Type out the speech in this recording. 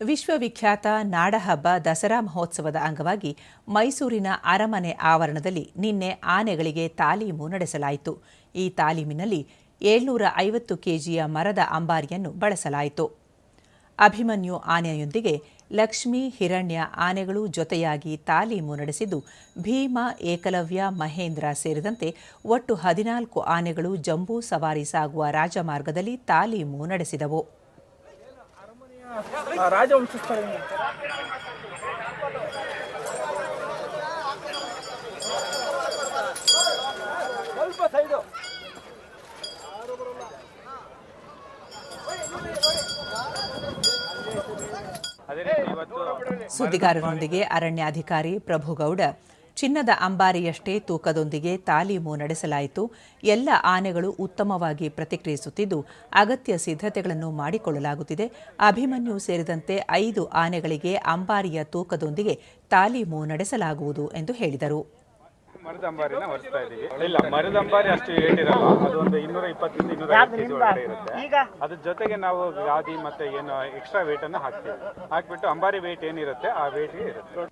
ವಿಶ್ವವಿಖ್ಯಾತ ನಾಡಹಬ್ಬ ದಸರಾ ಮಹೋತ್ಸವದ ಅಂಗವಾಗಿ ಮೈಸೂರಿನ ಅರಮನೆ ಆವರಣದಲ್ಲಿ ನಿನ್ನೆ ಆನೆಗಳಿಗೆ ತಾಲೀಮು ನಡೆಸಲಾಯಿತು. ಈ ತಾಲೀಮಿನಲ್ಲಿ ಏಳ್ನೂರ ಐವತ್ತು ಕೆಜಿಯ ಮರದ ಅಂಬಾರಿಯನ್ನು ಬಳಸಲಾಯಿತು. ಅಭಿಮನ್ಯು ಆನೆಯೊಂದಿಗೆ ಲಕ್ಷ್ಮೀ ಹಿರಣ್ಯ ಆನೆಗಳು ಜೊತೆಯಾಗಿ ತಾಲೀಮು ನಡೆಸಿದ್ದು, ಭೀಮ, ಏಕಲವ್ಯ, ಮಹೇಂದ್ರ ಸೇರಿದಂತೆ ಒಟ್ಟು ಹದಿನಾಲ್ಕು ಆನೆಗಳು ಜಂಬೂ ಸವಾರಿ ಸಾಗುವ ರಾಜಮಾರ್ಗದಲ್ಲಿ ತಾಲೀಮು ನಡೆಸಿದವು. ಆ, ರಾಜವಂಶಸ್ಥರ ಸ್ವಲ್ಪ ಸೈಡು. ಸುದ್ದಿಗಾರರೊಂದಿಗೆ ಅರಣ್ಯಾಧಿಕಾರಿ ಪ್ರಭುಗೌಡ ಚಿನ್ನದ ಅಂಬಾರಿಯಷ್ಟೇ ತೂಕದೊಂದಿಗೆ ತಾಲೀಮು ನಡೆಸಲಾಯಿತು. ಎಲ್ಲ ಆನೆಗಳು ಉತ್ತಮವಾಗಿ ಪ್ರತಿಕ್ರಿಯಿಸುತ್ತಿದ್ದು ಅಗತ್ಯ ಸಿದ್ಧತೆಗಳನ್ನು ಮಾಡಿಕೊಳ್ಳಲಾಗುತ್ತಿದೆ. ಅಭಿಮನ್ಯು ಸೇರಿದಂತೆ ಐದು ಆನೆಗಳಿಗೆ ಅಂಬಾರಿಯ ತೂಕದೊಂದಿಗೆ ತಾಲೀಮು ನಡೆಸಲಾಗುವುದು ಎಂದು ಹೇಳಿದರು. ಮರದ ಅಂಬಾರಿನ ಇದೀವಿ. ಇಲ್ಲ ಮರದ ಅಂಬಾರಿ ಅಷ್ಟು ಇರಲ್ಲ ಅದು ಒಂದು ಇನ್ನೂರ ಇಪ್ಪತ್ತರಿಂದ ಇನ್ನೂರ ಕೆಜಿ ಒಳಗಡೆ ಇರುತ್ತೆ. ಅದ್ರ ಜೊತೆಗೆ ನಾವು ಗಾದಿ ಮತ್ತೆ ಏನು ಎಕ್ಸ್ಟ್ರಾ ವೇಟ್ ಅನ್ನು ಹಾಕ್ತೀವಿ. ಹಾಕ್ಬಿಟ್ಟು ಅಂಬಾರಿ ವೇಟ್ ಏನಿರುತ್ತೆ ಆ ವೇಟ್ ಇರುತ್ತೆ.